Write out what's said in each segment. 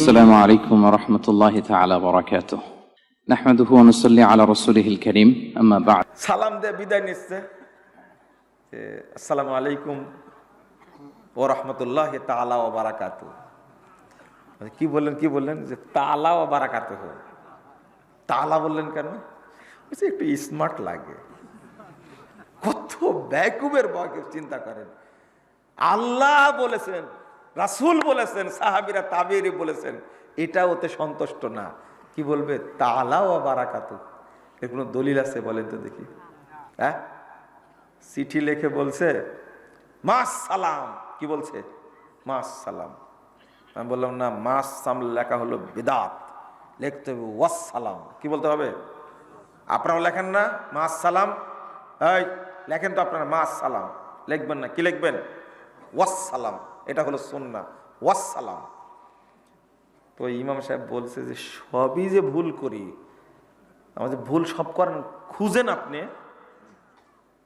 السلام عليكم ورحمة الله تعالى وبركاته نحمده ونصلي على رسوله الكريم أما بعد সালাম দিয়ে বিদায় নিচ্ছে যে আসসালামু আলাইকুম ও রহমতুল্লাহ তালা ও বারাকাতু কি বললেন কি বললেন যে তালা ও বারাকাতু তালা বললেন কেন বলছে, একটু স্মার্ট লাগে কত ব্যাকুবের বয়কে চিন্তা করেন আল্লাহ বলেছেন রাসূল বলেছেন, সাহাবিরা তাবিরি বলেছেন, এটা ওতে সন্তুষ্ট না। কি বলবে? তালাও বারাকাতু। এর কোনো দলিল আছে বলেন তো দেখি। হ্যাঁ? চিঠি লিখে বলছে মাস সালাম কি বলছে? মাস সালাম আমি বললাম, না মাস সাম লেখা হলো বেদাত। লিখতে হবে ওয়াস সালাম কি বলতে হবে? আপনারাও লেখেন না মাস সালাম এই, লেখেন তো আপনারা মাস সালাম লিখবেন না, কি লিখবেন? ওয়াস সালাম এটা হলো সুন্না ওয়াস সালাম তো ইমাম সাহেব বলছে যে, সবই যে ভুল করি আমাদের ভুল সব করেন, খুঁজেন আপনি।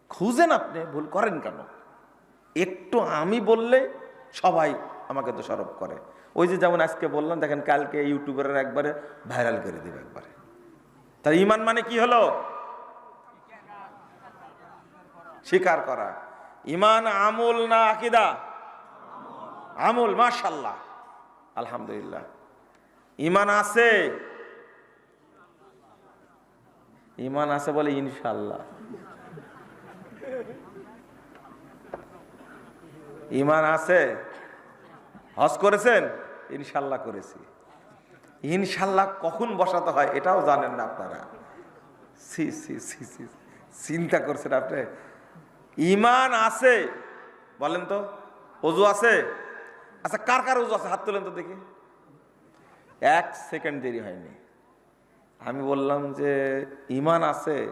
খুঁজেন আপনি, ভুল করেন কেন? একটু আমি বললে সবাই আমাকে দোষারোপ করে। ওই যে যেমন আজকে বললাম, দেখেন কালকে ইউটিউবের একবারে ভাইরাল করে দেবে একবারে। তার ইমান মানে কি হলো? স্বীকার করা। ইমান আমল না আকিদা। আমল মাশাল্লাহ আলহামদুলিল্লাহ। ইমান আছে? ইমান আছে বলে ইনশাল্লাহ ইমান আছে? হজ করেছেন? ইনশাল্লাহ করেছি। ইনশাল্লাহ কখন বসাতে হয় এটাও জানেন না আপনারা। সি সি সি সি চিন্তা করছেন আপনি। ইমান আছে? বলেন তো। অজু আছে? আচ্ছা কার কার অজু আছে? হাত তোলেন তো দেখি। এক সেকেন্ড দেরি হয়নি। আমি বললাম যে, ইমান আছে,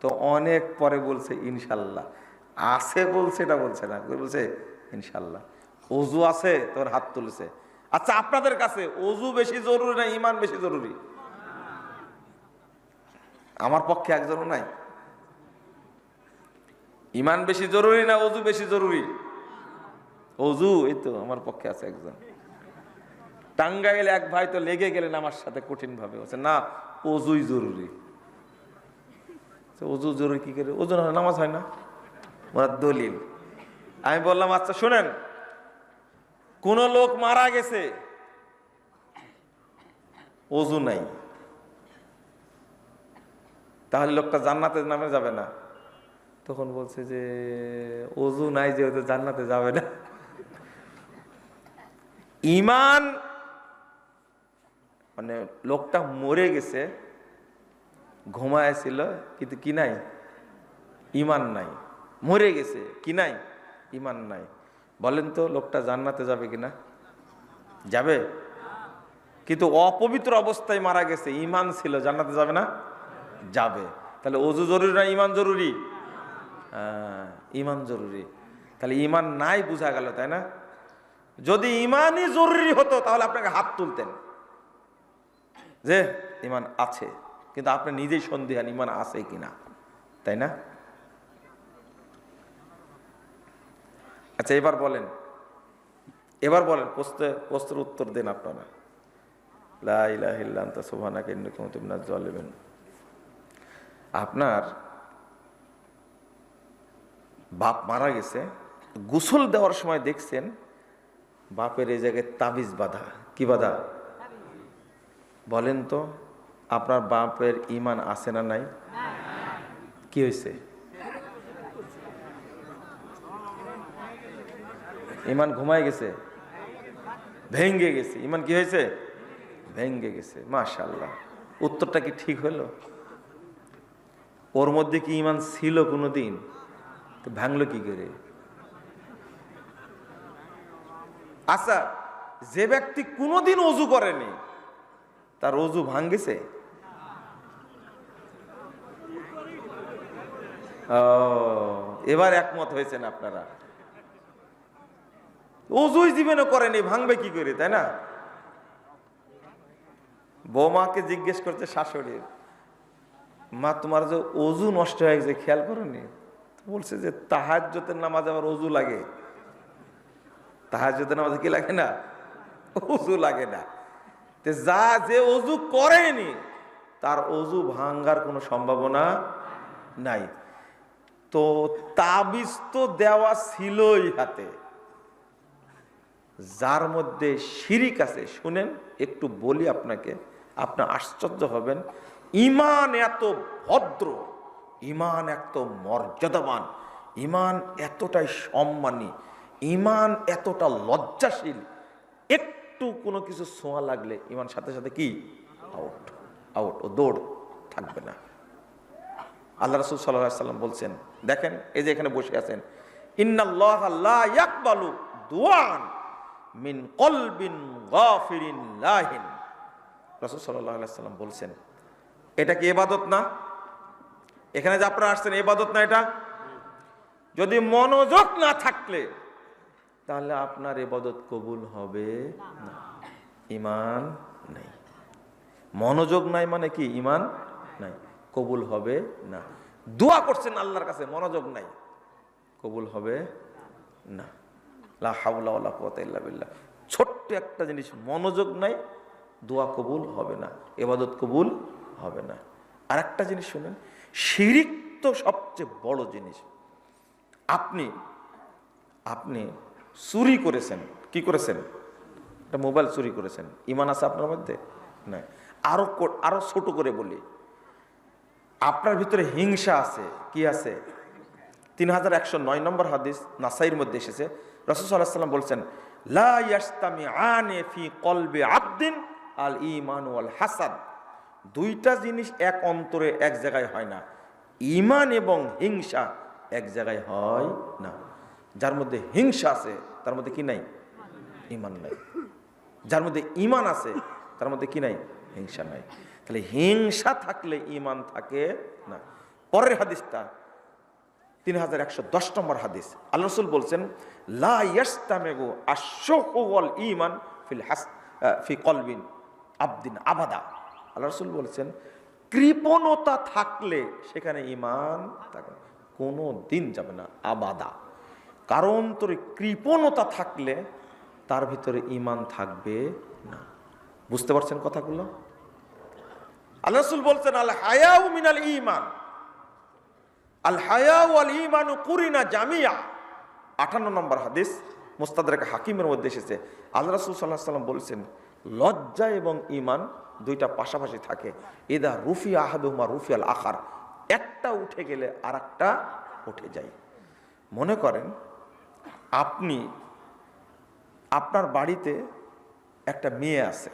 তো অনেক পরে বলছে ইনশাল্লাহ। আছে বলছে, এটা বলছে না। বলছে, ইনশাল্লাহ। অজু আছে, তোর হাত তুলছে। আচ্ছা আপনাদের কাছে অজু বেশি জরুরি না ইমান বেশি জরুরি? আমার পক্ষে একজনও নাই। ইমান বেশি জরুরি না অজু বেশি জরুরি? অজু, এই তো আমার পক্ষে আছে একজন। টাঙ্গাইলে এক ভাই তো লেগে গেলেন আমার সাথে কঠিন ভাবে বলছে, না, অজুই জরুরি। অজু জরুরি কি করে? ওজন হয় নামাজ হয় না। ওনার দলিল। আমি বললাম আচ্ছা শোনেন, কোন লোক মারা গেছে, অজু নাই। তাহলে লোকটা জান্নাতে নামে যাবে না। তখন বলছে যে, অজু নাই, যেহেতু জান্নাতে যাবে না। ইমান মানে লোকটা মরে গেছে ঘুমায় ছিল কিন্তু কি নাই? ইমান নাই। মরে গেছে, কি নাই? ইমান নাই। বলেন তো, লোকটা জান্নাতে যাবে কিনা? যাবে? কিন্তু অপবিত্র অবস্থায় মারা গেছে, ইমান ছিল, জান্নাতে যাবে না? যাবে। তাহলে অজু জরুরি না ইমান জরুরি? ইমান জরুরি। তাহলে ইমান নাই, বোঝা গেল, তাই না? যদি ইমানই জরুরি হতো, তাহলে আপনাকে হাত তুলতেন। যে, ইমান আছে, কিন্তু আপনি নিজেই সন্দেহান ইমান আছে কিনা, তাই না? আচ্ছা এবার বলেন। এবার বলেন, প্রশ্ন, প্রশ্নের উত্তর দেন আপনারা। লা ইলাহা ইল্লা আনতা সুবহানাকা ইন্নী কুনতু আপনার বাপ মারা গেছে, গোসল দেওয়ার সময় দেখছেন বাপের এই জায়গায় তাবিজ বাঁধা। কি বাঁধা? বলেন তো, আপনার বাপের ইমান আছে না নাই? কি হয়েছে? ইমান ঘুমায় গেছে? ভেঙ্গে গেছে। ইমান কি হয়েছে? ভেঙ্গে গেছে। মাশাল্লাহ উত্তরটা কি ঠিক হলো? ওর মধ্যে কি ইমান ছিল কোনোদিন? তো ভাঙলো কি করে? আচ্ছা যে ব্যক্তি কোনোদিন অজু করেনি, তার অজু ভাঙ্গেছে? এবার একমত হয়েছেন আপনারা। অজুই জীবনে করেনি, ভাঙবে কি করে, তাই না? বৌমাকে জিজ্ঞেস করছে শাশুড়ির মা, তোমার যে অজু নষ্ট হয়ে গেছে, খেয়াল করনি? বলছে যে, তাহাজ্যতের নামাজ আমার অজু লাগে। তাহাজ্যতের নামাজে কি লাগে না? অজু লাগে না। যা যে অজু করেনি, তার অজু ভাঙ্গার কোনো সম্ভাবনা নাই। তো তাবিজ তো দেওয়া ছিলই হাতে। যার মধ্যে শিরিক আছে, শুনেন, একটু বলি আপনাকে, আপনি আশ্চর্য হবেন। ইমান এত ভদ্র ইমান এত মর্যাদাবান ইমান এতটাই সম্মানী ইমান এতটা লজ্জাশীল, একটু কোনো কিছু ছোঁয়া লাগলে ইমান সাথে সাথে কি? আউট আউট ও দৌড় থাকবে না। আল্লাহ রসুল সাল্লাম বলছেন, দেখেন, এই যে এখানে বসে আছেন মিন লাহিন। বলছেন, এটা কি এবাদত না? এখানে যে আপনারা আসছেন এবাদত না এটা? যদি মনোযোগ না থাকলে তাহলে আপনার এবাদত কবুল হবে? না। ইমান নেই। মনোযোগ নাই মানে কি? ইমান নাই। কবুল হবে না। দোয়া করছেন আল্লাহর কাছে মনোযোগ নাই। কবুল হবে না। লা হাওলা ওয়ালা বিল্লাহ। ছোট্ট একটা জিনিস মনোযোগ নাই দোয়া কবুল হবে না। এবাদত কবুল হবে না। আর একটা জিনিস শুনেন শিরিক তো সবচেয়ে বড় জিনিস। আপনি আপনি চুরি করেছেন। কি করেছেন? একটা মোবাইল চুরি করেছেন। ইমান আছে আপনার মধ্যে? না আরও কো- আরও ছোট করে বলি। আপনার ভিতরে হিংসা আছে। কি আছে? তিন হাজার একশো নয় নম্বর হাদিস নাসাইর মধ্যে এসেছে। রসুল্লাহ সাল্লাম বলছেন, লা ইয়াস্তামি আনে ফি কলবে আবদিন আল ইমান ওয়াল হাসাদ। দুইটা জিনিস এক অন্তরে এক জায়গায় হয় না। ইমান এবং হিংসা এক জায়গায় হয় না। যার মধ্যে হিংসা আছে, তার মধ্যে কি নাই? ইমান নাই। যার মধ্যে ইমান আছে, তার মধ্যে কি নাই? হিংসা নাই। তাহলে হিংসা থাকলে ইমান থাকে না। পরের হাদিসটা, তিন হাজার একশো দশ নম্বর হাদিস। আল্লাহ রসুল বলছেন, লা ইয়াস্তামেগু আশোকল ইমান ফিল হাস ফি কলবিন আবদিন আবাদা। আল্লাহ রসুল বলছেন, কৃপণতা থাকলে সেখানে ইমান থাকে কোনো দিন যাবে না আবাদা। কারণ তোর কৃপণতা থাকলে তার ভিতরে ইমান থাকবে না। বুঝতে পারছেন কথাগুলো? আল্লাহ বলছেন, আল হায়াউ মিনাল ইমান আল হায়াউ আল ইমানু কুরিনা জামিয়া। আটান্ন নম্বর হাদিস মুস্তাদারেক হাকিমের মধ্যে এসেছে। আল্লাহ রসুল সাল্লাহ সাল্লাম বলছেন, লজ্জা এবং ইমান দুইটা পাশাপাশি থাকে। এদা রুফি আহাদুমা রুফি আল আখার। একটা উঠে গেলে আর উঠে যায়। মনে করেন আপনি আপনার বাড়িতে একটা মেয়ে আছে।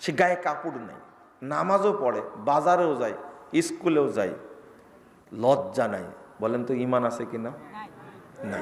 সে গায়ে কাপড় নেই। নামাজও পড়ে বাজারেও যায় স্কুলেও যায়। লজ্জা নাই। বলেন তো ইমান আছে কি না না